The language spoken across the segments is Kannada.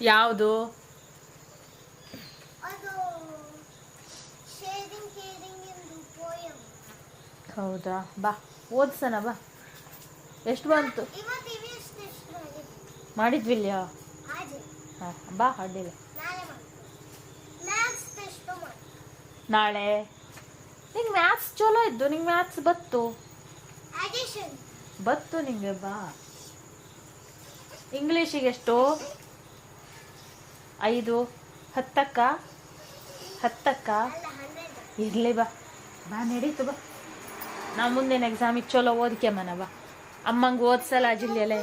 ಯಾವುದು? ಹೌದಾ? ಬಾ ಓದ್ಸನ ಬಾ. ಎಷ್ಟು ಬಂತು? ಇವತ್ತು ಇವಿಷ್ಟು ಎಷ್ಟು ಮಾಡಿದ್ವಿ ಮಾಡಿದ್ವಿಲ್ಯ? ಹಾಂ ಬಾ ಅಡ್ಡಿಲ್ಲ. ನಾಳೆ ನಿಂಗೆ ಮ್ಯಾಥ್ಸ್ ಚಲೋ ಇದ್ದು ನಿಂಗೆ ಮ್ಯಾಥ್ಸ್ ಬತ್ತು? ಬತ್ತು ನಿಂಗೆ ಬಾ. ಇಂಗ್ಲೀಷಿಗೆ ಎಷ್ಟು? ಐದು, ಹತ್ತಕ್ಕ ಹತ್ತಕ್ಕ. ಇರಲಿ ಬಾ. ಬಾ, ನಡೀತು ಬಾ. ನಾ ಮುಂದಿನ ಎಕ್ಸಾಮಿಗೆ ಚಲೋ ಮನ ಬಾ. ಅಮ್ಮಂಗೆ ಓದ್ಸಲ್ಲ ಜಿಲ್ಲೆಯಲ್ಲೇ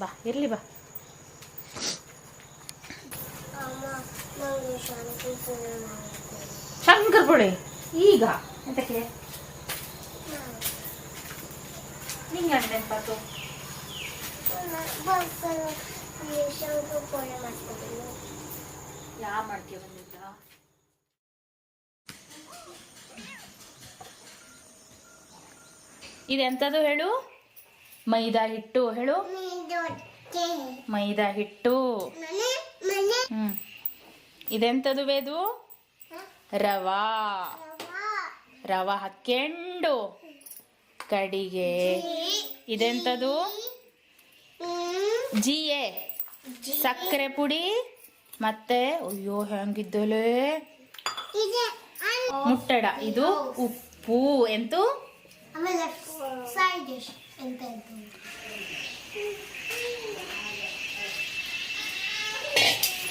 ಬಾ, ಇರಲಿ ಬಾ. ಶಂಕರ್ ಪುಳಿ ಈಗ. ಎಂತಕ್ಕೆ? ನಿಂಗೆ ನೆನಪಾತು? ಯಾ ಬಂದಿದ್ದ? ಇದೆಂಥದ್ದು ಹೇಳು? ಮೈದಾ ಹಿಟ್ಟು ಹೇಳು. ಮೈದಾ ಹಿಟ್ಟು. ಹ್ಞೂ ಇದೆಂಥದ್ದು ವೇದು? ರವಾ. ರವಾ ಹಾಕ್ಕೊಂಡು. ಕಡಿಗೆ. ಇದೆಂತದು? ಜಿಯೆ. ಸಕ್ಕರೆ ಪುಡಿ ಮತ್ತೆ ಅಯ್ಯೋ ಹೆಂಗಿದ್ದಲೆ? ಮುಟ್ಟಡ. ಇದು ಉಪ್ಪು. ಎಂತು?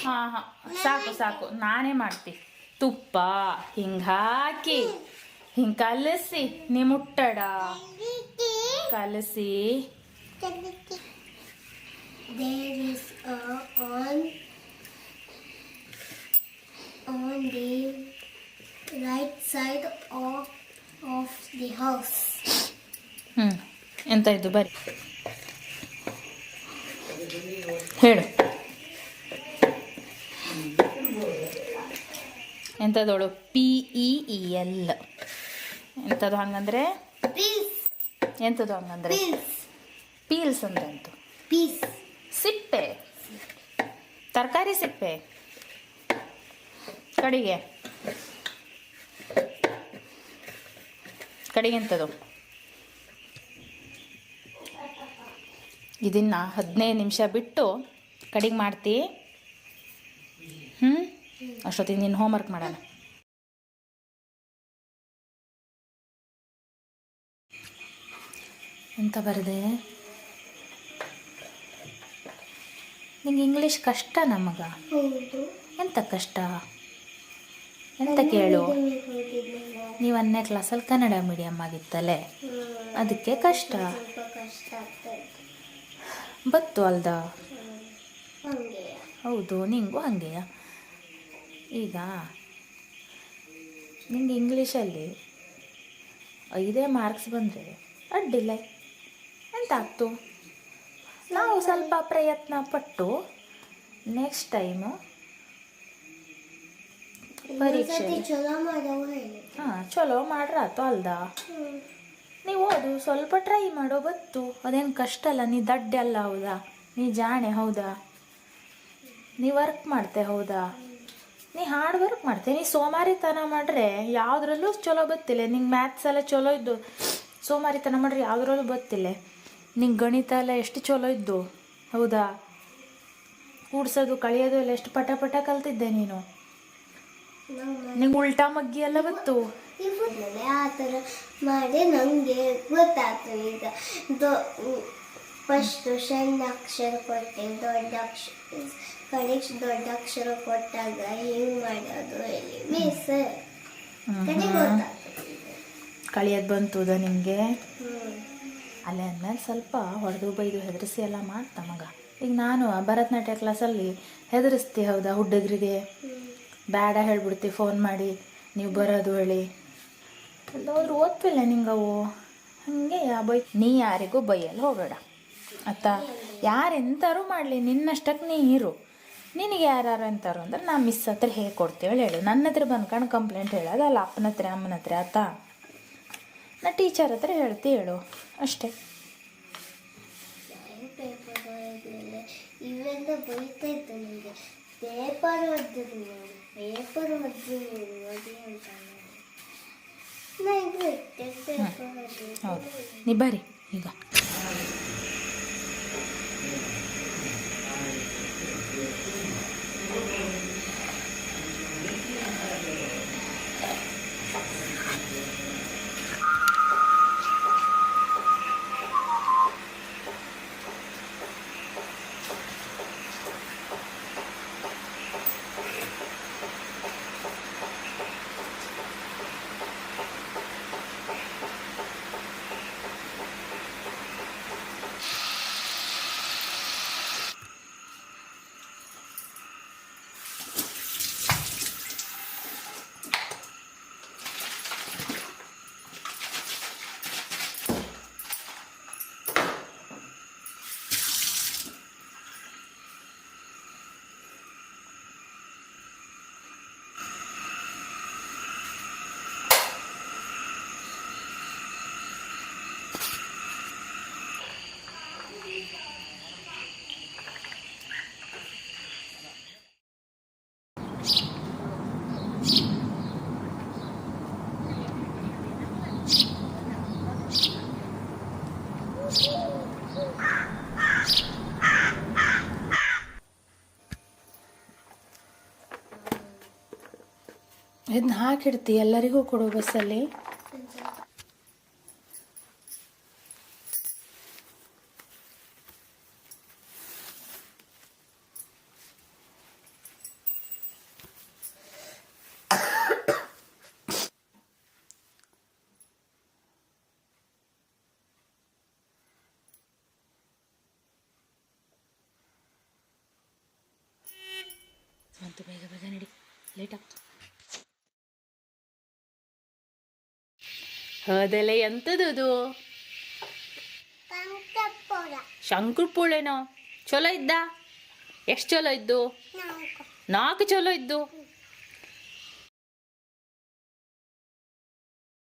ಹಾ ಹಾ. ಸಾಕು ಸಾಕು. ನಾನೇ ಮಾಡ್ತಿ. ತುಪ್ಪ ಹಿಂಗೆ ಹಾಕಿ ಹಿಂಗೆ ಕಲಸಿ. ನೀ ಮುಟ್ಟಡ. ಕಲಸಿ. ಎಂತ ಇದು ಬರಿ. ಹೇಳು. ಎಂಥದೋಳು ಪಿ ಇ ಇ ಎಲ್ ಎಂಥದ್ದು ಹಂಗಂದ್ರೆ? ಎಂಥದ್ದು ಹಂಗಂದ್ರೆ? ಪೀಲ್ಸ್ ಅಂತ ಎಂತು peace. ಸಿಪ್ಪೆ. ತರಕಾರಿ ಸಿಪ್ಪೆ. ಕಡಿಗೆ. ಕಡಿಗೆ ಎಂಥದ್ದು ಇದನ್ನ ಹದಿನೈದು ನಿಮಿಷ ಬಿಟ್ಟು ಕಡಿಗೆ ಮಾಡ್ತಿ. ಹ್ಞೂ ಅಷ್ಟೊತ್ತಿಗೆ ನೀನು ಹೋಮ್ವರ್ಕ್ ಮಾಡೋಣ. ಎಂತ ಬರದೆ? ನಿಂಗೆ ಇಂಗ್ಲೀಷ್ ಕಷ್ಟ ನಮಗ? ಎಂತ ಕಷ್ಟ? ಎಂತ ಕೇಳು. ನೀವು ಒಂದನೇ ಕ್ಲಾಸಲ್ಲಿ ಕನ್ನಡ ಮೀಡಿಯಮ್ ಆಗಿತ್ತಲ್ಲೇ. ಅದಕ್ಕೆ ಕಷ್ಟ ಸ್ವಲ್ಪ ಕಷ್ಟ ಆಗ್ತಾ ಇತ್ತು ಬತ್ತು ಅಲ್ದ? ಹೌದು ನಿಂಗೂ ಹಾಗೆಯಾ? ಈಗ ನಿಂಗೆ ಇಂಗ್ಲೀಷಲ್ಲಿ ಐದೇ ಮಾರ್ಕ್ಸ್ ಬಂದರೆ ಅಡ್ಡಿಲ್ಲ. ಎಂತ ಆಗ್ತು? ನಾವು ಸ್ವಲ್ಪ ಪ್ರಯತ್ನ ಪಟ್ಟು ನೆಕ್ಸ್ಟ್ ಟೈಮು ಪರೀಕ್ಷೆ ಹಾಂ ಚಲೋ ಮಾಡ್ರಾತು ಅಲ್ದ. ನೀವು ಅದು ಸ್ವಲ್ಪ ಟ್ರೈ ಮಾಡೋ ಗೊತ್ತು ಅದೇನು ಕಷ್ಟ ಅಲ್ಲ, ನೀ ದಡ್ಡ ಅಲ್ಲ ಹೌದಾ? ನೀ ಜಾಣೆ ಹೌದಾ? ನೀ ವರ್ಕ್ ಮಾಡ್ತೆ ಹೌದಾ? ನೀ ಹಾರ್ಡ್ ವರ್ಕ್ ಮಾಡ್ತೆ. ನೀ ಸೋಮಾರಿತನ ಮಾಡ್ರೆ ಯಾವುದ್ರಲ್ಲೂ ಚಲೋ ಗೊತ್ತಿಲ್ಲ. ನಿಂಗೆ ಮ್ಯಾಥ್ಸ್ ಎಲ್ಲ ಚಲೋ ಇದ್ದು, ಸೋಮಾರಿತನ ಮಾಡ್ರೆ ಯಾವುದ್ರಲ್ಲೂ ಗೊತ್ತಿಲ್ಲ. ನಿಂಗೆ ಗಣಿತ ಎಲ್ಲ ಎಷ್ಟು ಚಲೋ ಇದ್ದು, ಹೌದಾ? ಕೂಡ್ಸೋದು, ಕಳಿಯೋದು ಎಲ್ಲ ಎಷ್ಟು ಪಟ ಪಟ ಕಲ್ತಿದ್ದೆ ನೀನು? ನಿಂಗೆ ಉಲ್ಟಾ ಮಗ್ಗಿ ಎಲ್ಲ ಬತ್ತು ಇವ್ರನ್ನೆಲ್ಲ ಆ ಥರ ಮಾಡಿ ನಮಗೆ ಗೊತ್ತಾಯ್ತು ಈಗ ದೊ ಫಸ್ಟ್ ಸಣ್ಣ ಅಕ್ಷರ ಕೊಟ್ಟೆ ದೊಡ್ಡ ಅಕ್ಷರ ಕಡೆಗೆ ದೊಡ್ಡ ಅಕ್ಷರ ಕೊಟ್ಟಾಗ ಹೆಂಗ್ ಮಾಡೋದು ಹೇಳಿ. ಮಿಸ್ ಕಳಿಯೋದು ಬಂತು ಅದ ನಿಮಗೆ? ಅಲ್ಲಿ ಅಲ್ಲೇ ಅಂದಮೇಲೆ ಸ್ವಲ್ಪ ಹೊಡೆದು ಬೈದು ಹೆದರಿಸಿ ಎಲ್ಲ ಮಾಡ್ತ ಮಗ. ಈಗ ನಾನು ಭರತನಾಟ್ಯ ಕ್ಲಾಸಲ್ಲಿ ಹೆದರಿಸ್ತಿ ಹೌದಾ ಹುಡುಗರಿಗೆ? ಬೇಡ ಹೇಳ್ಬಿಡ್ತಿ ಫೋನ್ ಮಾಡಿ. ನೀವು ಬರೋದು ಹೇಳಿ. ಎಲ್ಲಾದ್ರೂ ಓದ್ತಿಲ್ಲ ನಿಂಗವು? ಹಾಗೆ ಯಾ ಬೈ ನೀ ಯಾರಿಗೂ ಬೈಯಲ್ಲಿ ಹೋಗಬೇಡ. ಅತ್ತ, ಯಾರೆಂತಾರು ಮಾಡಲಿ ನಿನ್ನಷ್ಟಕ್ಕೆ ನೀ ಇರು. ನಿನಗೆ ಯಾರು ಅಂತಾರು ಅಂದ್ರೆ ನಾ ಮಿಸ್ ಹತ್ರ ಹೇಗೆ ಕೊಡ್ತೀವಳು ಹೇಳು. ನನ್ನ ಹತ್ರ ಬಂದ್ಕೊಂಡು ಕಂಪ್ಲೇಂಟ್ ಹೇಳೋದಲ್ಲ ಅಪ್ಪನ ಹತ್ರ, ಅಮ್ಮನ ಹತ್ರ ಆತ ನಾ ಟೀಚರ್ ಹತ್ರ ಹೇಳ್ತಿ ಹೇಳು. ಅಷ್ಟೇ. ಪೇಪರ್ ಪೇಪರ್ ಅಂತ ಹೌದು. ನೀ ಬರ್ರಿ ಈಗ. ಇದನ್ನ ಹಾಕಿಡ್ತಿ ಎಲ್ಲರಿಗೂ ಕೊಡು ಬಸ್ಸಲ್ಲಿ. ಬೇಗ ಬೇಗ ನಡಿ. ಲೇಟ್ ಆಗ್ತದೆ. ಹೌದಲ್ಲ ಎಂಥದ್ದು ಶಂಕುರ್ಪೋಳೆನೋ? ಚಲೋ ಇದ್ದ? ಎಷ್ಟು ಚಲೋ ಇದ್ದು? ನಾಲ್ಕು ಚಲೋ ಇದ್ದು?